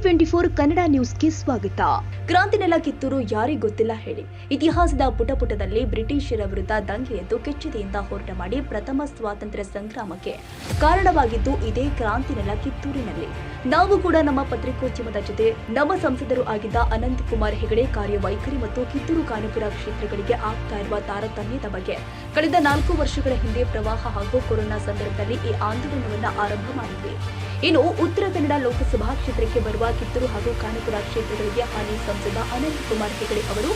Twenty four Kannada ನ್ಯೂಸ್ಗೆ ಸ್ವಾಗತ. ಕ್ರಾಂತಿನೆಲ ಕಿತ್ತೂರು ಯಾರಿಗೂ ಗೊತ್ತಿಲ್ಲ ಹೇಳಿ. ಇತಿಹಾಸದ ಪುಟ ಪುಟದಲ್ಲಿ ಬ್ರಿಟಿಷರ ವಿರುದ್ಧ ದಂಗೆ ಎದ್ದು ಕೆಚ್ಚೆದೆಯಿಂದ ಹೋರಾಟ ಮಾಡಿ ಪ್ರಥಮ ಸ್ವಾತಂತ್ರ್ಯ ಸಂಗ್ರಾಮಕ್ಕೆ ಕಾರಣವಾಗಿದ್ದು ಇದೇ ಕ್ರಾಂತಿನೆಲ ಕಿತ್ತೂರಿನಲ್ಲಿ. ನಾವು ಕೂಡ ನಮ್ಮ ಪತ್ರಿಕೋದ್ಯಮದ ಜೊತೆ ನಮ್ಮ ಸಂಸದರು ಆಗಿದ್ದ ಅನಂತ್ ಕುಮಾರ್ ಹೆಗಡೆ ಕಾರ್ಯವೈಖರಿ ಮತ್ತು ಕಿತ್ತೂರು ಕಾನಪುರ ಕ್ಷೇತ್ರಗಳಿಗೆ ಆಗ್ತಾ ಇರುವ ತಾರತಮ್ಯದ ಬಗ್ಗೆ. ಕಳೆದ ನಾಲ್ಕು ವರ್ಷಗಳ ಹಿಂದೆ ಪ್ರವಾಹ ಹಾಗೂ ಕೊರೋನಾ ಸಂದರ್ಭದಲ್ಲಿ ಈ ಆಂದೋಲನವನ್ನು ಆರಂಭ ಮಾಡಿದ್ವಿ. ಇನ್ನು ಉತ್ತರ ಕನ್ನಡ ಲೋಕಸಭಾ ಕ್ಷೇತ್ರಕ್ಕೆ ಬರುವ ಕಿತ್ತೂರು ಹಾಗೂ ಕಾನಪುರ ಕ್ಷೇತ್ರಗಳಿಗೆ ಹಾಲಿ ಸಂಸದ ಅನಂತ್ ಕುಮಾರ್ ಹೆಗಡೆ ಅವರು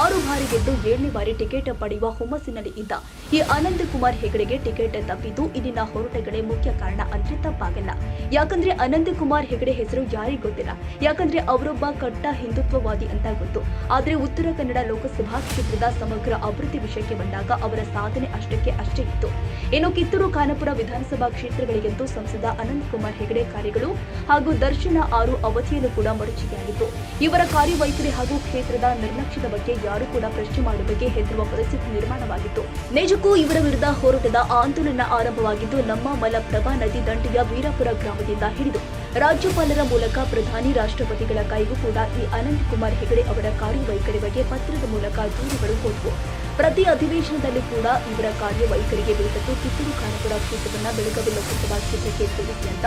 ಆರು ಬಾರಿ ಗೆದ್ದು ಏಳನೇ ಬಾರಿ ಟಿಕೆಟ್ ಪಡೆಯುವ ಹುಮ್ಮಸ್ಸಿನಲ್ಲಿ ಇದ್ದ ಈ ಅನಂತ್ ಕುಮಾರ್ ಹೆಗಡೆಗೆ ಟಿಕೆಟ್ ತಪ್ಪಿದ್ದು ಇಲ್ಲಿನ ಹೋರಾಟಗಳೇ ಮುಖ್ಯ ಕಾರಣ ಅಂದ್ರೆ ತಪ್ಪಾಗಲ್ಲ. ಯಾಕಂದ್ರೆ ಅನಂತ್ ಕುಮಾರ್ ಹೆಗಡೆ ಹೆಸರು ಯಾರಿಗೂ ಗೊತ್ತಿಲ್ಲ. ಯಾಕಂದ್ರೆ ಅವರೊಬ್ಬ ಕಟ್ಟ ಹಿಂದುತ್ವವಾದಿ ಅಂತ ಗೊತ್ತು. ಆದ್ರೆ ಉತ್ತರ ಕನ್ನಡ ಲೋಕಸಭಾ ಕ್ಷೇತ್ರದ ಸಮಗ್ರ ಅಭಿವೃದ್ಧಿ ವಿಷಯಕ್ಕೆ ಬಂದಾಗ ಅವರ ಸಾಧನೆ ಅಷ್ಟಕ್ಕೆ ಅಷ್ಟೇ ಇತ್ತು. ಇನ್ನು ಕಿತ್ತೂರು, ಕಾನಪುರ ವಿಧಾನಸಭಾ ಕ್ಷೇತ್ರಗಳಿಗಂತೂ ಸಂಸದ ಅನಂತ್ ಕುಮಾರ್ ಹೆಗಡೆ ಕಾರ್ಯಗಳು ಹಾಗೂ ದರ್ಶನ ಆರು ಅವಧಿಯನ್ನು ಕೂಡ ಮರುಚಿಕೆಯಾಗಿತ್ತು ಇವರ ಕಾರ್ಯವೈಖರಿ ಹಾಗೂ ಕ್ಷೇತ್ರದ ನಿರ್ಲಕ್ಷ್ಯದ ಬಗ್ಗೆ ಯಾರು ಕೂಡ ಪ್ರಶ್ನೆ ಮಾಡುವ ಬಗ್ಗೆ ಹೆದರುವ ಪರಿಸ್ಥಿತಿ ನಿರ್ಮಾಣವಾಗಿತ್ತು. ನಿಜಕ್ಕೂ ಇವರ ವಿರುದ್ಧ ಹೋರಾಟದ ಆಂದೋಲನ ಆರಂಭವಾಗಿದ್ದು, ನಮ್ಮ ಮಲಪ್ರಭಾ ನದಿ ದಂಡೆಯ ವೀರಪುರ ಗ್ರಾಮದಿಂದ ಹಿಡಿದು ರಾಜ್ಯಪಾಲರ ಮೂಲಕ ಪ್ರಧಾನಿ ರಾಷ್ಟ್ರಪತಿಗಳ ಕೈಗೂ ಕೂಡ ಈ ಅನಂತ್ ಕುಮಾರ್ ಹೆಗಡೆ ಅವರ ಕಾರ್ಯವೈಖರಿ ಬಗ್ಗೆ ಪತ್ರದ ಮೂಲಕ ದೂರುಗಳು ಹೋದವು. ಪ್ರತಿ ಅಧಿವೇಶನದಲ್ಲಿ ಕೂಡ ಇವರ ಕಾರ್ಯವೈಖರಿಗೆ ವಿರುದ್ಧದ್ದು ಕಿತ್ತೂರು ಖಾನಾಪುರ ಕ್ಷೇತ್ರವನ್ನು ಬೆಳಗಾವಿ ಲೋಕಸಭಾ ಕ್ಷೇತ್ರಕ್ಕೆ ಸೇರಿಸಿ ಅಂತ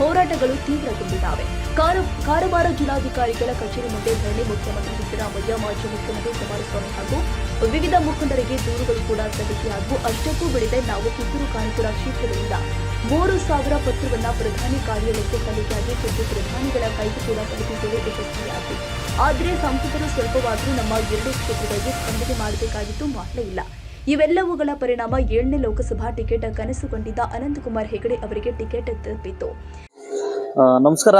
ಹೋರಾಟಗಳು ತೀವ್ರಗೊಂಡಿದ್ದಾವೆ. ಕಾರ- ಕಾರವಾರ ಜಿಲ್ಲಾಧಿಕಾರಿಗಳ ಕಚೇರಿ ಮುಂದೆ ಧರಣಿ ಮುಖ್ಯಮಂತ್ರಿ ಸಿದ್ದರಾಮಯ್ಯ ಮಾಜಿ ಮುಖ್ಯಮಂತ್ರಿ ಕುಮಾರಸ್ವಾಮಿ ಹಾಗೂ ವಿವಿಧ ಮುಖಂಡರಿಗೆ ದೂರುಗಳು ಕೂಡ ಸಲ್ಲಿಕೆಯಾದವು ಅಷ್ಟಕ್ಕೂ ಬಿಡದೆ ನಾವು ಕಿತ್ತೂರು ಕಾನಪುರ ಕ್ಷೇತ್ರಗಳಿಂದ ಮೂರು ಸಾವಿರ ಪತ್ರವನ್ನ ಪ್ರಧಾನಿ ಕಾರ್ಯಾಲಯಕ್ಕೆ ಸಲ್ಲಿಕೆಯಾಗಿ ಖುದ್ದು ಪ್ರಧಾನಿಗಳ ಕೈಗೂ ಕೂಡ ತಲುಪಿದ್ದೇವೆ ಯಶಸ್ವಿಯಾಗಿ. ಆದರೆ ಸಂಸದರು ಸ್ವಲ್ಪವಾದರೂ ನಮ್ಮ ಎರಡು ಕ್ಷೇತ್ರಗಳಿಗೆ ಸ್ಪಂದನೆ ಮಾಡಬೇಕಾಗಿತ್ತು ಮಾಡಲೇ ಇಲ್ಲ. ಇವೆಲ್ಲವುಗಳ ಪರಿಣಾಮ ಏಳನೇ ಲೋಕಸಭಾ ಟಿಕೆಟ್ ಕನಸುಗೊಂಡಿದ್ದ ಅನಂತಕುಮಾರ್ ಹೆಗಡೆ ಅವರಿಗೆ ಟಿಕೆಟ್ ತಪ್ಪಿತು ಆ, ನಮಸ್ಕಾರ.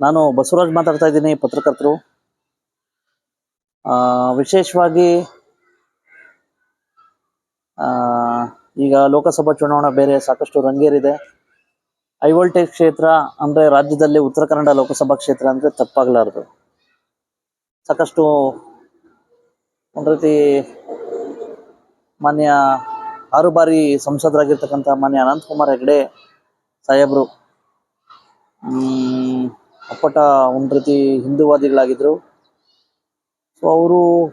ನಾನು ಬಸವರಾಜ್ ಮಾತಾಡ್ತಾ ಇದ್ದೀನಿ, ಪತ್ರಕರ್ತರು. ವಿಶೇಷವಾಗಿ ಈಗ ಲೋಕಸಭಾ ಚುನಾವಣೆ ಬೇರೆ ಸಾಕಷ್ಟು ರಂಗೇರಿದೆ. ವೋಲ್ಟೇಜ್ ಕ್ಷೇತ್ರ ಅಂದರೆ ರಾಜ್ಯದಲ್ಲಿ ಉತ್ತರ ಕನ್ನಡ ಲೋಕಸಭಾ ಕ್ಷೇತ್ರ ಅಂದರೆ ತಪ್ಪಾಗಲಾರದು. ಸಾಕಷ್ಟು ಒಂದು ರೀತಿ ಮಾನ್ಯ ಆರು ಬಾರಿ ಸಂಸದರಾಗಿರ್ತಕ್ಕಂಥ ಮಾನ್ಯ ಅನಂತಕುಮಾರ್ ಹೆಗಡೆ ಸಾಹೇಬರು ಅಪ್ಪಟ ಒಂದು ರೀತಿ ಹಿಂದೂವಾದಿಗಳಾಗಿದ್ರು. ಸೊ ಅವರು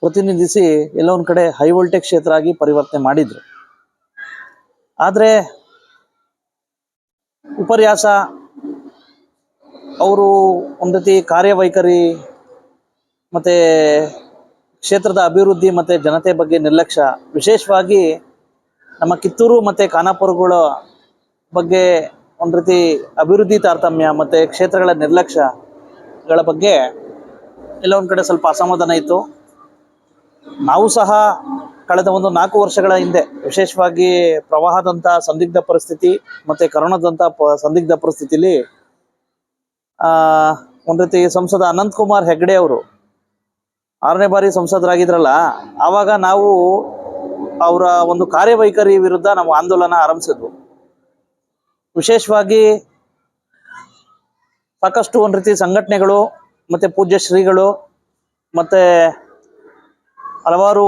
ಪ್ರತಿನಿಧಿಸಿ ಎಲ್ಲ ಕಡೆ ಹೈ ವೋಲ್ಟೇಜ್ ಕ್ಷೇತ್ರ ಆಗಿ ಪರಿವರ್ತನೆ ಮಾಡಿದ್ರು. ಆದರೆ, ಉಪನ್ಯಾಸ, ಅವರು ಒಂದು ರೀತಿ ಕಾರ್ಯವೈಖರಿ, ಮತ್ತೆ ಕ್ಷೇತ್ರದ ಅಭಿವೃದ್ಧಿ ಮತ್ತೆ ಜನತೆ ಬಗ್ಗೆ ನಿರ್ಲಕ್ಷ್ಯ, ವಿಶೇಷವಾಗಿ ನಮ್ಮ ಕಿತ್ತೂರು ಮತ್ತೆ ಖಾನಾಪುರಗಳ ಬಗ್ಗೆ ಒಂದು ರೀತಿ ಅಭಿವೃದ್ಧಿ ತಾರತಮ್ಯ ಮತ್ತೆ ಕ್ಷೇತ್ರಗಳ ನಿರ್ಲಕ್ಷ್ಯಗಳ ಬಗ್ಗೆ ಒಂದ್ ಕಡೆ ಸ್ವಲ್ಪ ಅಸಮಾಧಾನ ಇತ್ತು. ನಾವು ಸಹ ಕಳೆದ ಒಂದು ನಾಲ್ಕು ವರ್ಷಗಳ ಹಿಂದೆ ವಿಶೇಷವಾಗಿ ಪ್ರವಾಹದಂಥ ಸಂದಿಗ್ಧ ಪರಿಸ್ಥಿತಿ ಮತ್ತೆ ಕರೋನಾದಂಥ ಪ ಸಂದಿಗ್ಧ ಪರಿಸ್ಥಿತಿಲಿ ಒಂದು ರೀತಿ ಸಂಸದ ಅನಂತ್ ಕುಮಾರ್ ಹೆಗ್ಡೆ ಅವರು ಆರನೇ ಬಾರಿ ಸಂಸದರಾಗಿದ್ರಲ್ಲ, ಆವಾಗ ನಾವು ಅವರ ಒಂದು ಕಾರ್ಯವೈಖರಿ ವಿರುದ್ಧ ನಾವು ಆಂದೋಲನ ಆರಂಭಿಸಿದ್ವು. ವಿಶೇಷವಾಗಿ ಸಾಕಷ್ಟು ಒಂದು ರೀತಿ ಸಂಘಟನೆಗಳು, ಮತ್ತೆ ಪೂಜ್ಯ ಶ್ರೀಗಳು, ಮತ್ತೆ ಹಲವಾರು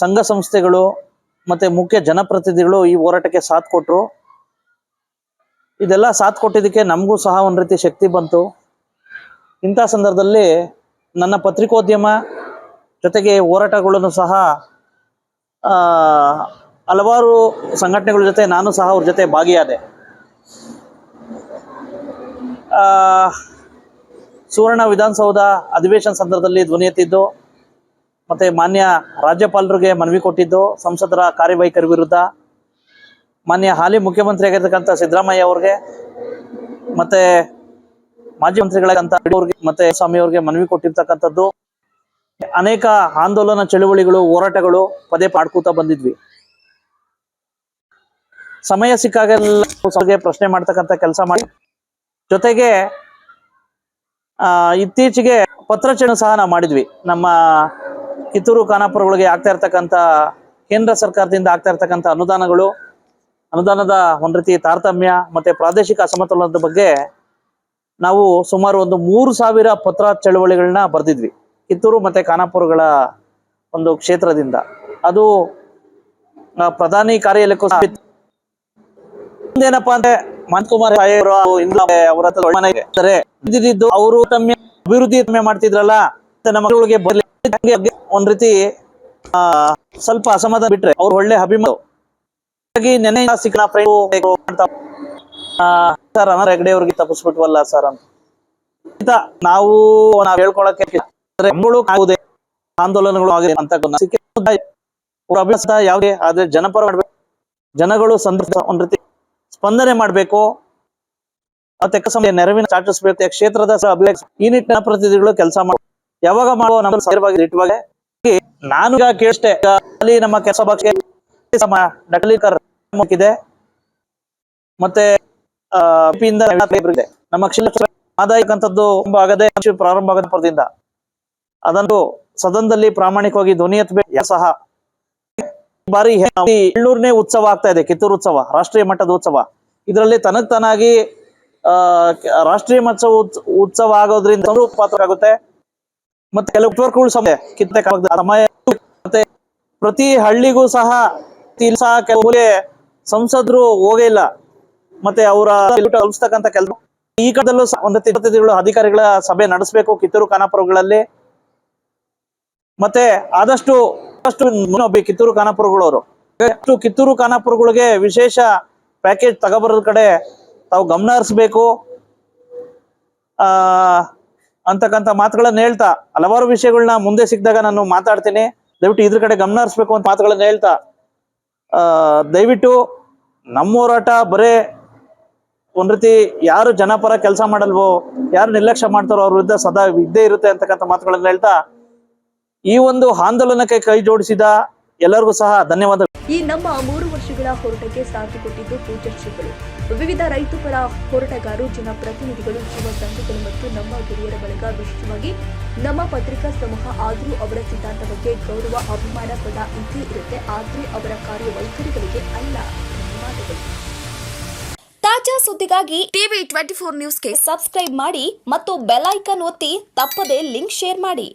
ಸಂಘ ಸಂಸ್ಥೆಗಳು, ಮತ್ತೆ ಮುಖ್ಯ ಜನಪ್ರತಿನಿಧಿಗಳು ಈ ಹೋರಾಟಕ್ಕೆ ಸಾಥ್ ಕೊಟ್ಟರು ಇದೆಲ್ಲ ಸಾಥ್ ಕೊಟ್ಟಿದ್ದಕ್ಕೆ ನಮಗೂ ಸಹ ಒಂದು ರೀತಿ ಶಕ್ತಿ ಬಂತು. ಇಂಥ ಸಂದರ್ಭದಲ್ಲಿ ನನ್ನ ಪತ್ರಿಕೋದ್ಯಮ ಜೊತೆಗೆ ಹೋರಾಟಗಳನ್ನು ಸಹ ಹಲವಾರು ಸಂಘಟನೆಗಳ ಜೊತೆ ನಾನು ಸಹ ಅವ್ರ ಜೊತೆ ಭಾಗಿಯಾದೆ. ಸುವರ್ಣ ವಿಧಾನಸೌಧ ಅಧಿವೇಶನ ಸಂದರ್ಭದಲ್ಲಿ ಧ್ವನಿ ಎತ್ತಿದ್ದು, ಮತ್ತೆ ಮಾನ್ಯ ರಾಜ್ಯಪಾಲರಿಗೆ ಮನವಿ ಕೊಟ್ಟಿದ್ದು, ಸಂಸದರ ಕಾರ್ಯವೈಖರಿ ವಿರುದ್ಧ, ಮಾನ್ಯ ಹಾಲಿ ಮುಖ್ಯಮಂತ್ರಿ ಆಗಿರ್ತಕ್ಕಂಥ ಸಿದ್ದರಾಮಯ್ಯ ಅವ್ರಿಗೆ, ಮತ್ತೆ ಮಾಜಿ ಮಂತ್ರಿಗಳಾಗಂತ ಅವ್ರಿಗೆ, ಮತ್ತೆ ಸ್ವಾಮಿ ಅವ್ರಿಗೆ ಮನವಿ ಕೊಟ್ಟಿರ್ತಕ್ಕಂಥದ್ದು. ಅನೇಕ ಆಂದೋಲನ ಚಳುವಳಿಗಳು, ಹೋರಾಟಗಳು ಪದೇ ಪಾಡ್ಕೋತಾ ಬಂದಿದ್ವಿ. ಸಮಯ ಸಿಕ್ಕಾಗೆಲ್ಲ ಪ್ರಶ್ನೆ ಮಾಡ್ತಕ್ಕಂಥ ಕೆಲಸ ಮಾಡಿ ಜೊತೆಗೆ ಇತ್ತೀಚೆಗೆ ಪತ್ರಚರಣೆ ಸಹ ನಾವು ಮಾಡಿದ್ವಿ. ನಮ್ಮ ಕಿತ್ತೂರು ಖಾನಾಪುರಗಳಿಗೆ ಆಗ್ತಾ ಇರ್ತಕ್ಕಂಥ, ಕೇಂದ್ರ ಸರ್ಕಾರದಿಂದ ಆಗ್ತಾ ಇರ್ತಕ್ಕಂಥ ಅನುದಾನಗಳು, ಅನುದಾನದ ಒಂದು ರೀತಿ ತಾರತಮ್ಯ ಮತ್ತೆ ಪ್ರಾದೇಶಿಕ ಅಸಮತೋಲನದ ಬಗ್ಗೆ ನಾವು ಸುಮಾರು ಒಂದು ಮೂರು ಸಾವಿರ ಪತ್ರ ಚಳವಳಿಗಳನ್ನ ಬರೆದಿದ್ವಿ. ಕಿತ್ತೂರು ಮತ್ತೆ ಖಾನಾಪುರಗಳ ಒಂದು ಕ್ಷೇತ್ರದಿಂದ. ಅದು ಪ್ರಧಾನಿ ಕಾರ್ಯಾಲಯಕ್ಕೂ ಏನಪ್ಪಾ ಅಂದ್ರೆ ಮನ್ಕುಮಾರ್ ಸಾಹೇಬ್ರು ಅವರ ಹತ್ರ ಅವರು ತಮ್ಮ ಅಭಿವೃದ್ಧಿ ತಮ್ಮ ಮಾಡ್ತಿದ್ರಲ್ಲ ನಮ್ಮ ಮಕ್ಕಳಿಗೆ ಒಂದ್ ರೀತಿ ಸ್ವಲ್ಪ ಅಸಮಾಧಾನ ಬಿಟ್ರೆ ಅವ್ರು ಒಳ್ಳೆ ಅಭಿಮಾನ ಹಾಗಾಗಿ ನೆನೆ ಸಿಕ್ಕ ಹೆಗಡೆ ಅವ್ರಿಗೆ ತಪ್ಪಿಸ್ಬಿಟ್ವಲ್ಲ ಸರ್ ಅಂತ. ನಾವು, ನಾವ್ ಹೇಳ್ಕೊಳಕ್ಕೆ ಆಗುದೇ ಆಂದೋಲನಗಳು ಆಗಿದೆ ಅಂತ ಅಭ್ಯಾಸ ಯಾವುದೇ ಆದ್ರೆ ಜನಪರ ಮಾಡ್ಬೇಕು. ಜನಗಳು ಸಂದರ್ಭ ಒಂದ್ ರೀತಿ ಸ್ಪಂದನೆ ಮಾಡಬೇಕು. ಸಮಯ ನೆರವಿನ ಚಾಟಿಸ್ಬೇಕು ಕ್ಷೇತ್ರದ ಈ ನಿಟ್ಟಿನ ಪ್ರತಿನಿಧಿಗಳು ಕೆಲಸ ಮಾಡ ಯಾವಾಗ ಮಾಡುವ ನಮ್ಮ ನಾನು ಈಗ ಅಲ್ಲಿ ನಮ್ಮ ಕೆಲಸ ಬಗ್ಗೆ ಇದೆ ಮತ್ತೆ. ನಮ್ಮ ಕ್ಷೇತ್ರ ಆದಾಯಕ್ಕಂಥದ್ದು ಆಗದೆ ಪ್ರಾರಂಭ ಆಗದ ಪರದಿಂದ. ಅದನ್ನು ಸದನದಲ್ಲಿ ಪ್ರಾಮಾಣಿಕವಾಗಿ ಧ್ವನಿ ಎತ್ತಬೇಕು. ಸಹ ಬಾರಿ ಏಳ್ನೂರನೇ ಉತ್ಸವ ಆಗ್ತಾ ಇದೆ, ಕಿತ್ತೂರು ಉತ್ಸವ, ರಾಷ್ಟ್ರೀಯ ಮಟ್ಟದ ಉತ್ಸವ. ಇದರಲ್ಲಿ ತನಗ್ ತನಾಗಿ, ಆ, ರಾಷ್ಟ್ರೀಯ ಮಟ್ಟ ಉತ್ಸ- ಉತ್ಸವ ಆಗೋದ್ರಿಂದ ಸಂತೋಷ ಪಾತ್ರ ಆಗುತ್ತೆ ಮತ್ತೆ ಕೆಲವು ನೆಟ್ವರ್ಕ್ಗಳು ಸಮಯ ಸಮಯ ಮತ್ತೆ ಪ್ರತಿ ಹಳ್ಳಿಗೂ ಸಹ ಸಹ ಕೆಲವು ಸಂಸದರು ಹೋಗೇ ಇಲ್ಲ. ಮತ್ತೆ ಅವರ ಕಲಿಸ್ತಕ್ಕಂಥ ಕೆಲವು, ಈ ಕಡೆದಲ್ಲೂ ಒಂದು ಅಧಿಕಾರಿಗಳ ಸಭೆ ನಡೆಸಬೇಕು ಕಿತ್ತೂರು ಖಾನಾಪುರಗಳಲ್ಲಿ. ಮತ್ತೆ ಆದಷ್ಟು ಇನ್ನೊಬ್ಬ ಕಿತ್ತೂರು ಖಾನಾಪುರಗಳವರು. ಅಷ್ಟು ಕಿತ್ತೂರು ಖಾನಾಪುರಗಳಿಗೆ ವಿಶೇಷ ಪ್ಯಾಕೇಜ್ ತಗೋಬರೋದ್ ಕಡೆ ತಾವು ಗಮನ ಹರಿಸ್ಬೇಕು. ಆ, ಅಂತಕ್ಕಂಥ ಮಾತುಗಳನ್ನ ಹೇಳ್ತಾ, ಹಲವಾರು ವಿಷಯಗಳನ್ನ ಮುಂದೆ ಸಿಕ್ಕಿದಾಗ ನಾನು ಮಾತಾಡ್ತೀನಿ. ದಯವಿಟ್ಟು ಇದ್ರ ಕಡೆ ಗಮನ ಹರಿಸ್ಬೇಕು ಅಂತ ಮಾತುಗಳನ್ನ ಹೇಳ್ತಾ ದಯವಿಟ್ಟು ನಮ್ಮ ಹೋರಾಟ ಬರೇ ಒಂದ್ ರೀತಿ ಯಾರು ಜನಪರ ಕೆಲಸ ಮಾಡಲ್ವೋ, ಯಾರು ನಿರ್ಲಕ್ಷ್ಯ ಮಾಡ್ತಾರೋ ಅವ್ರ ವಿರುದ್ಧ ಸದಾ ಇದ್ದೇ ಇರುತ್ತೆ ಅಂತಕ್ಕಂಥ ಮಾತುಗಳನ್ನ ಹೇಳ್ತಾ ಈ ಒಂದು ಆಂದೋಲನಕ್ಕೆ ಕೈ ಜೋಡಿಸಿದ ಎಲ್ಲರಿಗೂ ಸಹ ಧನ್ಯವಾದ. ಈ ನಮ್ಮ ಮೂರು ವರ್ಷಗಳ ಹೋರಾಟಕ್ಕೆ ಸಾಥ್ ಕೊಟ್ಟಿದ್ದು ಪೂಜ್ಯ ವಿವಿಧ ರೈತ ಪರ ಹೋರಾಟಗಾರರು ಜನಪ್ರತಿನಿಧಿಗಳು ಯುವ ಸಂಘಗಳು ಮತ್ತು ನಮ್ಮ ಗೆಳೆಯರ ಬಳಗ ವಿಶೇಷವಾಗಿ ನಮ್ಮ ಪತ್ರಿಕಾ ಸಮೂಹ ಆದರೂ ಅವರ ಸಿದ್ಧಾಂತ ಬಗ್ಗೆ ಗೌರವ, ಅಭಿಮಾನ, ಪದ ಇದ್ದೇ ಇರುತ್ತೆ. ಆದರೆ ಅವರ ಕಾರ್ಯವೈಖರಿಗಳಿಗೆ ಅಲ್ಲ. ಧನ್ಯವಾದಗಳು. ತಾಜಾ ಸುದ್ದಿಗಾಗಿ ಟಿವಿ ಟ್ವೆಂಟಿ ಫೋರ್ ನ್ಯೂಸ್ಗೆ ಸಬ್ಸ್ಕ್ರೈಬ್ ಮಾಡಿ ಮತ್ತು ಬೆಲ್ ಐಕನ್ ಒತ್ತಿ ತಪ್ಪದೇ ಲಿಂಕ್ ಶೇರ್ ಮಾಡಿ.